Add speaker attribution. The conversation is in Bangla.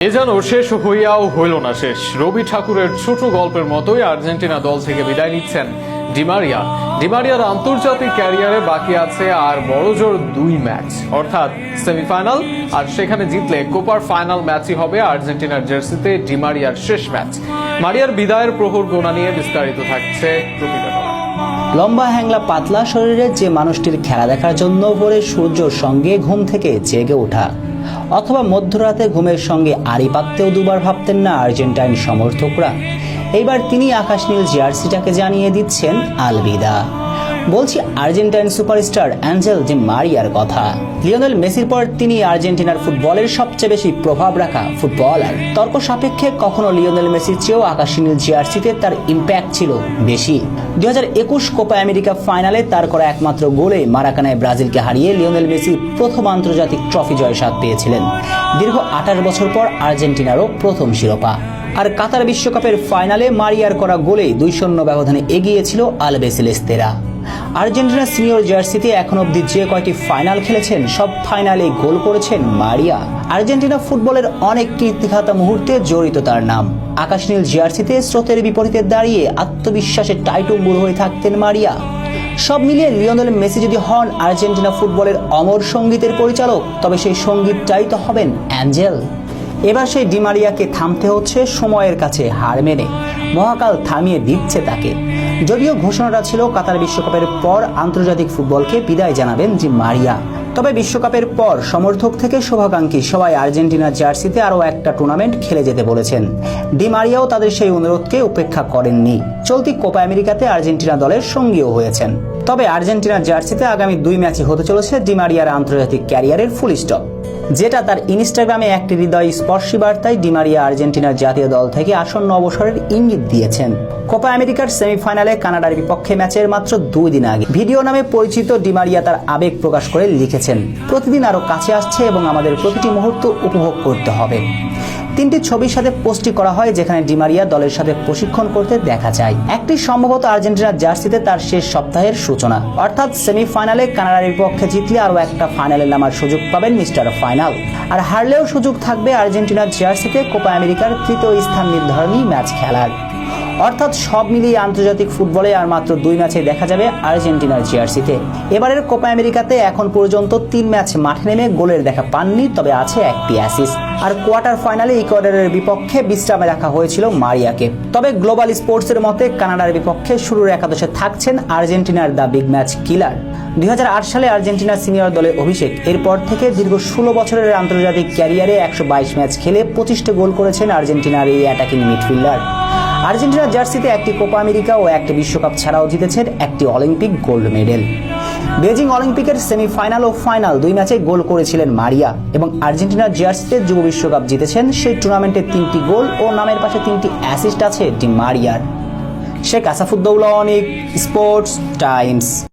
Speaker 1: এ যেন শেষ হইয়াও হইল না শেষ। রবি ঠাকুরের ছোট গল্পের মতোই আর্জেন্টিনা দল থেকে বিদায় নিচ্ছেন ডিমারিয়া ডিমারিয়ার আন্তর্জাতিক ক্যারিয়ারে বাকি আছে আর বড়জোর দুই ম্যাচ। অর্থাৎ সেমিফাইনাল আর সেখানে জিতলে কোপার ফাইনাল ম্যাচই হবে আর্জেন্টিনার জার্সিতে ডিমারিয়ার শেষ ম্যাচ। মারিয়ার বিদায়ের প্রহর গোনা নিয়ে বিস্তারিত থাকছে প্রতিবেদন।
Speaker 2: লম্বা হ্যাংলা পাতলা শরীরে যে মানুষটির খেলা দেখার জন্য ভোরে সূর্যর সঙ্গে ঘুম থেকে জেগে ওঠা, অথবা মধ্যরাতে ঘুমের সঙ্গে আড়ি পাততেও দুবার ভাবতেন না আর্জেন্টাইন সমর্থকরা। এইবার তিনি আকাশ নীল জার্সিটাকে জানিয়ে দিচ্ছেন আলবিদা। বলছি আর্জেন্টাইন সুপারস্টার অ্যাঞ্জেল যে মারিয়ার কথা। লিওনেল মেসির পর তিনি আর্জেন্টিনার ফুটবলের সবচেয়ে বেশি প্রভাব রাখা ফুটবলার। তর্ক সাপেক্ষে কখনো লিওনেল মেসির চেয়েও আকাশী নীল জার্সিতে তার ইম্প্যাক্ট ছিল বেশি। দুই হাজার একুশ কোপা আমেরিকা ফাইনালে তার করা একমাত্র গোলে মারাকানায় ব্রাজিলকে হারিয়ে লিওনেল মেসি প্রথম আন্তর্জাতিক ট্রফি স্বাদ পেয়েছিলেন। দীর্ঘ আঠাশ বছর পর আর্জেন্টিনারও প্রথম শিরোপা। আর কাতার বিশ্বকাপের ফাইনালে মারিয়ার করা গোলে দুই শূন্য ব্যবধানে এগিয়েছিল আলবেসেলেস্তেরা আর্জেন্টিনা সিনিয়র জার্সিতে এখন অব্দি যে কয়টি ফাইনাল খেলেছেন, সব ফাইনালে গোল করেছেন মারিয়া। আর্জেন্টিনা ফুটবলের অনেক কীর্তিখাতা মুহূর্তে জড়িত তার নাম। আকাশনীল জার্সিতে স্রোতের বিপরীতে দাঁড়িয়ে আত্মবিশ্বাসে টাইটুম্বুর হয়ে থাকতেন মারিয়া। সব মিলিয়ে লিওনেল মেসি যদি হন আর্জেন্টিনা ফুটবলের অমর সঙ্গীতের পরিচালক, তবে সেই সঙ্গীতটাই তো হবেন অ্যাঞ্জেল। এবার সেই ডিমারিয়াকে থামতে হচ্ছে সময়ের কাছে হার মেনে। মহাকাল থামিয়ে দিচ্ছে তাকে। যদিও ঘোষণাটা ছিল কাতার বিশ্বকাপের পর আন্তর্জাতিক ফুটবলকে বিদায় জানাবেন জি মারিয়া। তবে বিশ্বকাপের পর সমর্থক থেকে শোভাকাঙ্ক্ষী সবাই আর্জেন্টিনার জার্সিতে আরও একটা টুর্নামেন্ট খেলে যেতে বলেছেন। ডি মারিয়াও তাদের সেই অনুরোধকে উপেক্ষা করেননি। চলতি কোপা আমেরিকাতে আর্জেন্টিনা দলের সঙ্গীও হয়েছেন। তবে আর্জেন্টিনার জার্সিতে আগামী দুই ম্যাচে হতে চলেছে ডিমারিয়ার আন্তর্জাতিক ক্যারিয়ারের ফুল স্টপ। যেটা তার ইনস্টাগ্রামে একটি হৃদয় স্পর্শী বার্তায় ডিমারিয়া আর্জেন্টিনার জাতীয় দল থেকে আসন্ন অবসরের ইঙ্গিত দিয়েছেন। কোপা আমেরিকার সেমিফাইনালে কানাডার বিপক্ষে ম্যাচের মাত্র দুই দিন আগে ভিডিও নামে পরিচিত ডিমারিয়া তার আবেগ প্রকাশ করে লিখেছেন, প্রতিদিন আরও কাছে আসছে এবং আমাদের প্রতিটি মুহূর্ত উপভোগ করতে হবে। তিনটি ছবির সাথে পোস্টটি করা হয় যেখানে ডিমারিয়া দলের সাথে প্রশিক্ষণ করতে দেখা যায়। একটি সম্ভবত আর্জেন্টিনার জার্সিতে তার শেষ সপ্তাহের সূচনা অর্থাৎ সেমিফাইনালে কানাডার বিপক্ষে জিতলে আরও একটা ফাইনালে নামার সুযোগ পাবেন মিস্টার ফাইনাল। আর হারলেও সুযোগ থাকবে আর্জেন্টিনার জার্সিতে কোপা আমেরিকার তৃতীয় স্থান নির্ধারণী ম্যাচ খেলার। অর্থাৎ সব মিলিয়ে আন্তর্জাতিক ফুটবলে আর মাত্র দুই ম্যাচে দেখা যাবে আর্জেন্টিনার জিআরসিতে এবারের কোপা আমেরিকাতে এখন পর্যন্ত তিন ম্যাচ মাঠে নেমে গোলের দেখা পাননি, তবে আছে একটি অ্যাসিস আর কোয়ার্টার ফাইনালে ইকুয়েডরের বিপক্ষে বিশ্রামে রাখা হয়েছিল মারিয়াকে। তবে গ্লোবাল স্পোর্টসের মতে কানাডার বিপক্ষে শুরুর একাদশে থাকছেন আর্জেন্টিনার দ্য বিগ ম্যাচ কিলার। দুই হাজার আট সালে আর্জেন্টিনার সিনিয়র দলে অভিষেক। এরপর থেকে দীর্ঘ ষোলো বছরের আন্তর্জাতিক ক্যারিয়ারে একশো বাইশ ম্যাচ খেলে পঁচিশটা গোল করেছেন আর্জেন্টিনার এই অ্যাটাকিং মিডফিল্ডার। আর্জেন্টিনার জার্সিতে একটি কোপা আমেরিকা ও একটি বিশ্বকাপ ছাড়াও জিতেছেন একটি অলিম্পিক গোল্ড মেডেল। বেজিং অলিম্পিকের সেমিফাইনাল ও ফাইনাল দুই ম্যাচে গোল করেছিলেন মারিয়া এবং আর্জেন্টিনার জার্সিতে যুব বিশ্বকাপ জিতেছেন সেই টুর্নামেন্টে তিনটি গোল ও নামের পাশে তিনটি অ্যাসিস্ট আছে ডি মারিয়ার। Sheikh Asafuddoula Anik, Sports Times.